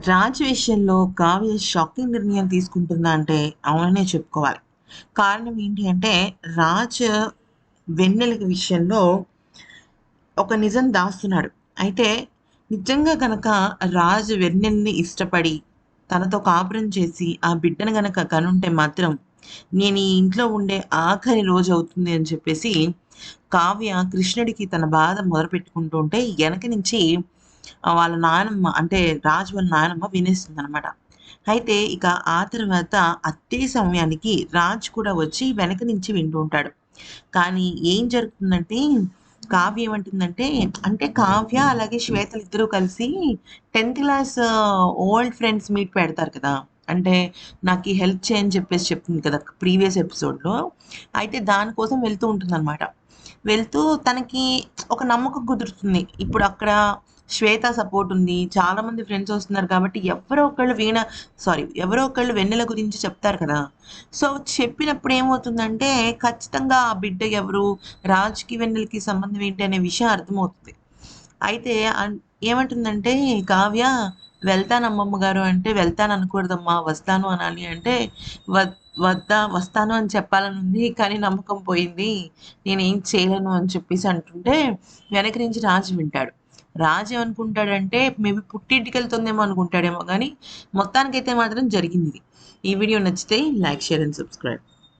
రాజ్ విషయంలో కావ్య షాకింగ్ నిర్ణయం తీసుకుంటుందా అంటే అవుననే చెప్పుకోవాలి. కారణం ఏంటి అంటే రాజ్ వెన్నెల విషయంలో ఒక నిజం దాస్తున్నాడు. అయితే నిజంగా గనక రాజు వెన్నెల్ని ఇష్టపడి తనతో కాపురం చేసి ఆ బిడ్డను గనక కనుంటే మాత్రం నేను ఈ ఇంట్లో ఉండే ఆఖరి రోజు అవుతుంది అని చెప్పేసి కావ్య కృష్ణుడికి తన బాధ మొదలుపెట్టుకుంటుంటే వెనక నుంచి వాళ్ళ నాయనమ్మ అంటే రాజు వాళ్ళ నాయనమ్మ వినేస్తుంది అనమాట అయితే ఇక ఆ తర్వాత అత్తే సమయానికి రాజ్ కూడా వచ్చి వెనక నుంచి వింటూ ఉంటాడు. కానీ ఏం జరుగుతుందంటే కావ్య ఏమంటుందంటే అంటే కావ్య అలాగే శ్వేతలు ఇద్దరు కలిసి tenth class old friends meet పెడతారు కదా. అంటే నాకు ఈ హెల్ప్ చేయని చెప్పేసి చెప్తుంది కదా ప్రీవియస్ ఎపిసోడ్లో. అయితే దానికోసం వెళ్తూ ఉంటుందన్నమాట. వెళ్తూ తనకి ఒక నమ్మకం కుదురుతుంది. ఇప్పుడు అక్కడ శ్వేత సపోర్ట్ ఉంది. చాలా మంది ఫ్రెండ్స్ వస్తున్నారు కాబట్టి ఎవరో ఒకళ్ళు వీణ సారీ ఎవరో ఒకళ్ళు వెన్నెల గురించి చెప్తారు కదా. సో చెప్పినప్పుడు ఏమవుతుందంటే ఖచ్చితంగా ఆ బిడ్డ ఎవరు రాజ్కి వెన్నెలకి సంబంధం ఏంటి అనే విషయం అర్థమవుతుంది. అయితే ఏమంటుందంటే కావ్య వెళ్తాను అమ్మమ్మ గారు అంటే వెళ్తాను అనకూడదమ్మా వస్తాను అనాలి అంటే వద్దా వస్తాను అని చెప్పాలని ఉంది కానీ నమ్మకం పోయింది నేనేం చేయలేను అని చెప్పేసి అంటుంటే వెనక నుంచి రాజు వింటాడు. రాజు ఏమనుకుంటాడంటే మేబీ పుట్టింటికి వెళ్తుందేమో అనుకుంటాడేమో కానీ మొత్తానికైతే మాత్రం జరిగింది ఈ వీడియో నచ్చితే లైక్ షేర్ అండ్ సబ్స్క్రైబ్.